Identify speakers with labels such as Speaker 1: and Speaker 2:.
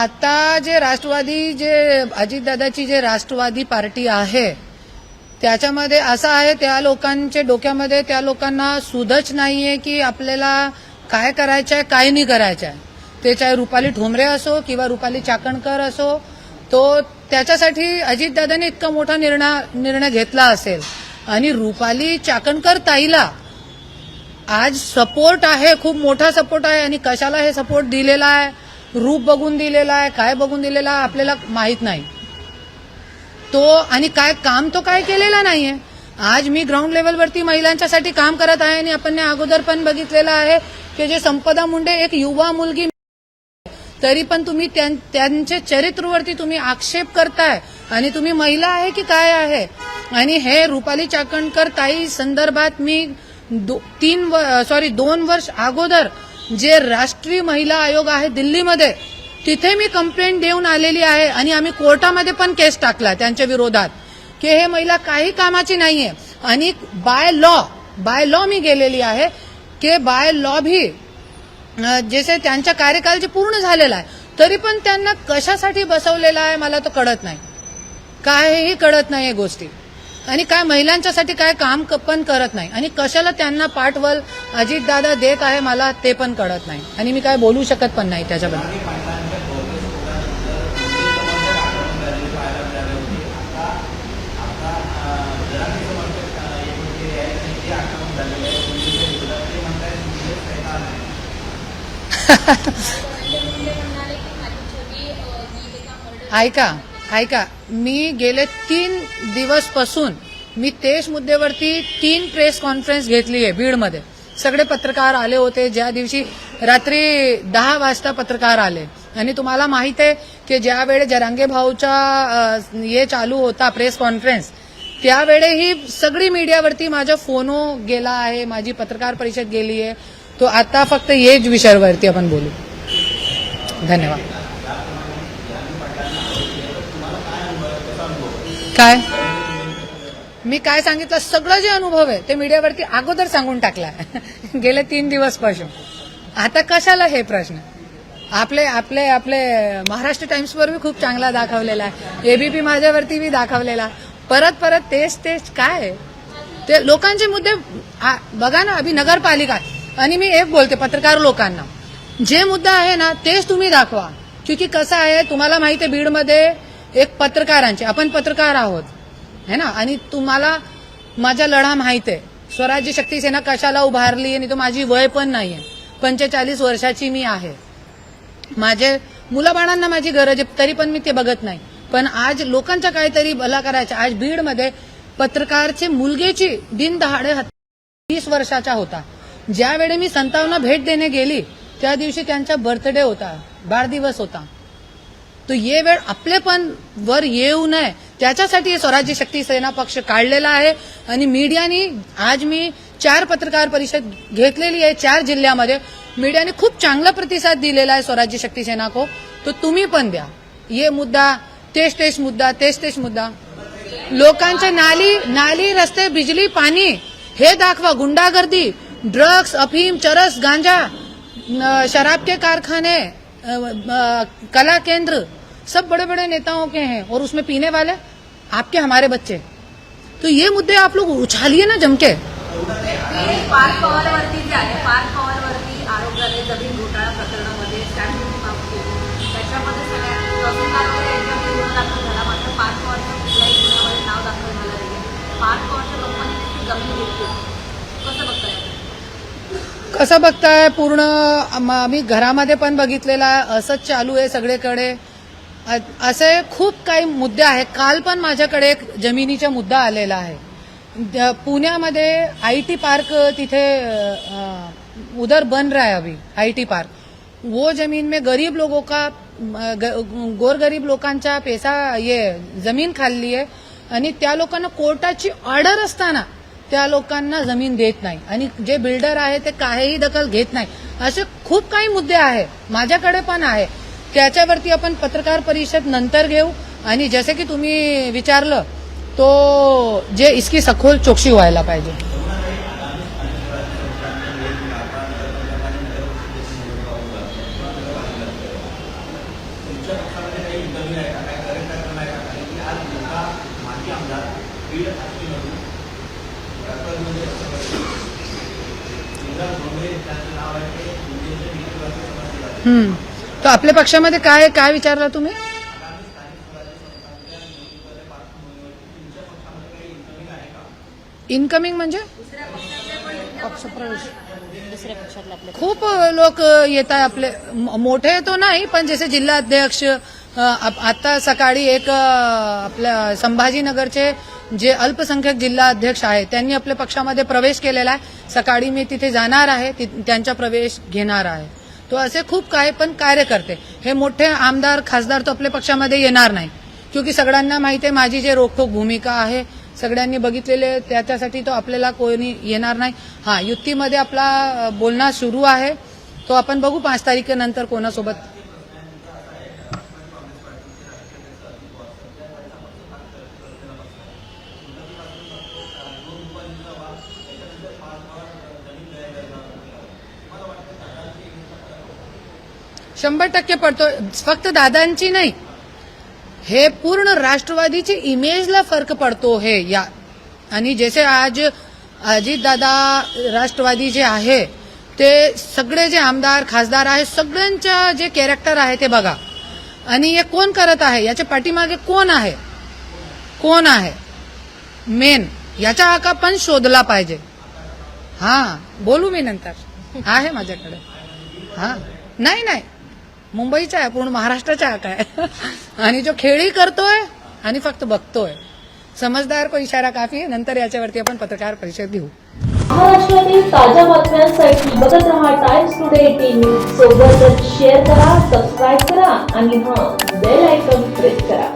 Speaker 1: आता जे राष्ट्रवादी जे अजितदादाची जे राष्ट्रवादी पार्टी आहे त्याच्यामध्ये असं आहे त्या लोकांच्या डोक्यामध्ये त्या लोकांना सुधच नाहीये की आपल्याला काय करायचं आहे काय नाही करायचं आहे ते चाहे रुपाली ठोंबरे असो किंवा रुपाली चाकणकर असो तो त्याच्यासाठी अजितदादाने इतका मोठा निर्णय निर्णय घेतला असेल. आणि रुपाली चाकणकर ताईला आज सपोर्ट आहे खूप मोठा सपोर्ट आहे आणि कशाला हे सपोर्ट दिलेला आहे? रूप बघून दिलेला आहे काय बघून दिलेला आहे आपल्याला माहीत नाही. तो आणि काय काम तो काय केलेला नाहीये. आज मी ग्राउंड लेवलवरती महिलांच्यासाठी काम करत आहे आणि आपण अगोदर पण बघितलेलं आहे की जे संपदा मुंडे एक युवा मुलगी तरी पण तुम्ही त्यां- त्यांच्या चरित्रवरती तुम्ही आक्षेप करताय आणि तुम्ही महिला आहे की काय आहे? आणि हे रुपाली चाकणकर ताई संदर्भात मी दो, तीन सॉरी दोन वर्ष अगोदर जे राष्ट्रीय महिला आयोग आहे दिल्लीमध्ये तिथे मी कंप्लेंट देऊन आलेली आहे आणि आम्ही कोर्टामध्ये पण केस टाकला त्यांच्या विरोधात. की हे महिला काही कामाची नाहीये. आणि बाय लॉ बाय लॉ मी गेलेली आहे. की बाय लॉ भी जसे त्यांच्या कार्यकाल जे पूर्ण झालेला आहे. तरी पण त्यांना कशासाठी बसवलेला आहे मला तो कळत नाही. काहीही कळत नाही गोष्टी. आणि काय महिलांच्यासाठी काय काम पण करत नाही. आणि कशाला त्यांना पाठवल अजितदादा देत आहे मला ते पण कळत नाही. आणि मी काय बोलू शकत पण नाही त्याच्याबद्दल. ऐका. ऐका मी गेले तीन दिवसपासून मी तेच मुद्द्यावरती तीन प्रेस कॉन्फरन्स घेतली आहे बीडमध्ये. सगळे पत्रकार आले होते ज्या दिवशी रात्री दहा वाजता पत्रकार आले. आणि तुम्हाला माहीत आहे की ज्यावेळे जरांगे भाऊचा हे चालू होता प्रेस कॉन्फरन्स त्यावेळेही सगळी मीडियावरती माझा फोनो गेला आहे माझी पत्रकार परिषद गेली आहे तो आता फक्त हेच विषयावरती आपण बोलू. धन्यवाद. काय? मी काय सांगितलं? सगळं जे अनुभव आहे ते मीडियावरती अगोदर सांगून टाकला गेले तीन दिवसपासून. आता कशाला हे प्रश्न? आपले आपले आपले महाराष्ट्र टाइम्सवर बी खूप चांगला दाखवलेला आहे. एबीपी माझ्यावरती बी दाखवलेला परत परत तेच तेच काय? आहे? ते लोकांचे मुद्दे बघा ना अभि नगरपालिका. आणि मी एक बोलते पत्रकार लोकांना. जे मुद्दा आहे ना तेच तुम्ही दाखवा. क्योंकि कसं आहे तुम्हाला माहिती आहे बीडमध्ये एक पत्रकारांचे आपण पत्रकार आहोत है ना? आणि तुम्हाला माझा लढा माहीत आहे. स्वराज्य शक्ती सेना कशाला उभारली आणि तो माझी वय पण नाही आहे पंचेचाळीस वर्षाची मी आहे. माझे मुलाबाळांना माझी गरज आहे तरी पण मी ते बघत नाही. पण आज लोकांचा काहीतरी भला करायचा आज बीडमध्ये पत्रकारचे मुलगेची दिनदहाडे वीस वर्षाचा होता. ज्यावेळी मी संतावना भेट देणे गेली त्या दिवशी त्यांचा बर्थडे होता वाढदिवस होता. तो ये वेळ आपले पण वर येऊ नये. त्याच्यासाठी हे स्वराज्य शक्ती सेना पक्ष काढलेला आहे. आणि मीडियानी आज मी चार पत्रकार परिषद घेतलेली आहे चार जिल्ह्यामध्ये. मीडियाने खूप चांगला प्रतिसाद दिलेला आहे स्वराज्य शक्ती सेना को तो तुम्ही पण द्या. ये मुद्दा तेच तेच मुद्दा तेच तेच मुद्दा. लोकांचे नाली नाली रस्ते बिजली पाणी हे दाखवा. गुंडागर्दी ड्रग्स अफीम चरस गांजा शराब के कारखाने कला केंद्र सब बड़े बड़े नेताओं के हैं और उसमें पीने वाले, आपके हमारे बच्चे। तो ये मुद्दे आप लोग उछालिए ना जमके
Speaker 2: कस
Speaker 1: बगता है पूर्ण, आम्ही घरामध्ये पण बघितलेला असंच चालू आहे सगळेकडे. असे खूप काही मुद्दे आहेत. काल पण माझ्याकडे एक जमिनीचा मुद्दा आलेला आहे. पुण्यामध्ये आय टी पार्क तिथे उदर उधर बन रहा है अभी आई टी पार्क. वो जमीन में गरीब लोगों का ग- गोरगरीब लोकांचा पैसा ये जमीन खाल्ली आहे आणि त्या लोकांना कोर्टाची ऑर्डर असताना त्या लोकांना जमीन देत नाही. आणि जे बिल्डर आहे ते काहीही दखल घेत नाही. असे खूप काही मुद्दे आहे. माझ्याकडे पण आहे. त्याच्यावरती आपण पत्रकार परिषद नंतर घेऊ आणि जसे की तुम्ही विचारलं तो जे इसकी सखोल चोक्षी व्हायला पाहिजे हम्म. तर आपल्या पक्षामध्ये काय काय विचारला तुम्ही? इनकमिंग म्हणजे? खूप लोक येत आहे आपले. मोठे तो नाही पण जसे जिल्हाध्यक्ष आप- आता सकाळी एक आपल्या संभाजीनगरचे जे अल्पसंख्यक जिल्हा अध्यक्ष आहेत त्यांनी आपल्या पक्षामध्ये प्रवेश केलेला आहे. सकाळी मी तिथे जाणार आहे ति- त्यांचा प्रवेश घेणार आहे. तो असे खूप काय पण कार्य करते. हे मोठे आमदार खासदार तो आपल्या पक्षामध्ये येणार नाही. क्योंकि सगळ्यांना माहिती आहे माझी जे रोखोक भूमिका आहे सगळ्यांनी बघितलेले त्याच्यासाठी तो आपल्याला कोणी येणार नाही. हा युतीमध्ये आपला बोलणं सुरू आहे. तो आपण बघू पाच तारखेनंतर कोणासोबत शंभर टक्के पडतो. फक्त दादांची नाही. हे पूर्ण राष्ट्रवादीची इमेजला फरक पडतो हे या. आणि जसे आज अजितदादा राष्ट्रवादी जे आहे ते सगळे जे आमदार खासदार आहे सगळ्यांच्या जे कॅरेक्टर आहे ते बघा. आणि हे कोण करत आहे? याच्या पाठीमागे कोण आहे? कोण आहे? मेन याचा आका पण शोधला पाहिजे. हा. बोलू मी नंतर. आहे माझ्याकडे. हा. नाही नाही. मुंबईचा आहे पूर्ण महाराष्ट्राचा आका आहे. आणि जो खेळी करतोय आणि फक्त बघतोय. समजदार को इशारा काफी नंतर याच्यावरती आपण पत्रकार परिषद घेऊ.
Speaker 3: महाराष्ट्रातील ताज्या बातम्यांसाठी बघत रहा टाइम्स टुडे टीव्ही सोबतच शेअर करा सबस्क्राईब करा आणि हा बेल आयकॉन प्रेस करा.